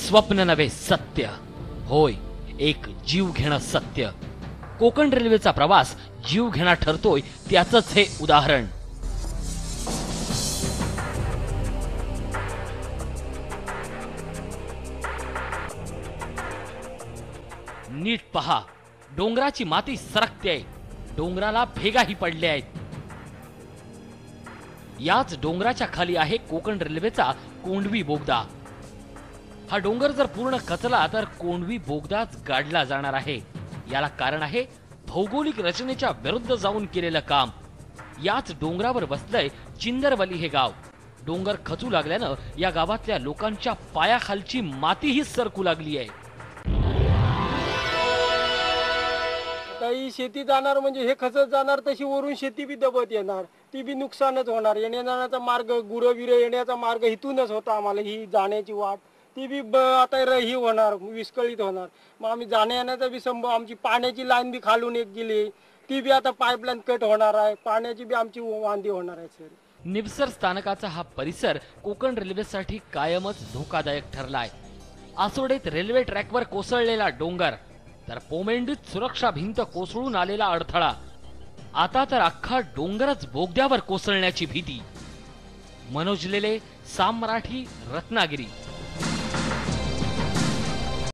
स्वप्न नव्हे सत्य. होय एक जीव घेणं सत्य. कोकण रेल्वेचा प्रवास जीव घेणा ठरतोय त्याचंच हे उदाहरण. नीट पहा डोंगराची माती सरकते. डोंगराला भेगाही पडल्या आहेत. याच डोंगराच्या खाली आहे कोकण रेल्वेचा कोंडवी बोगदा. हा डोंगर जर पूर्ण खचला तर कोंडवी बोगदाच गाडला जाणार आहे. याला कारण आहे भौगोलिक रचनेच्या विरुद्ध जाऊन केलेलं काम. याच डोंगरावर बसलंय चिंदरवली हे गाव. डोंगर खचू लागल्यानं या गावातल्या लोकांच्या पायाखालची मातीही सरकू लागली आहे. काही शेती जाणार म्हणजे हे खचत जाणार तशी वरून शेती बी दबत येणार. ती बी नुकसानच होणार. येण्या जाण्याचा मार्ग गुरं बिरं येण्याचा मार्ग इथूनच होता आम्हाला ही जाण्याची वाट. ती बी ब- आता र- ही होणार विस्कळीत होणार. मग आम्ही जाण्या येण्याचा बी संभव आमची पाण्याची लाईन बी खालून एक गेली. ती बी आता पाईपलाईन कट होणार आहे. पाण्याची बी आमची वांदी होणार आहे सर निवसर स्थानकाचा हा परिसर कोकण रेल्वेसाठी कायमच धोकादायक ठरलाय. आसोडेत रेल्वे ट्रॅकवर कोसळलेला डोंगर तर पोमेंडीत सुरक्षा भिंत कोसळून आलेला अडथळा. आता तर अख्खा डोंगरच बोगद्यावर कोसळण्याची भीती. मनोज लेले साम मराठी रत्नागिरी.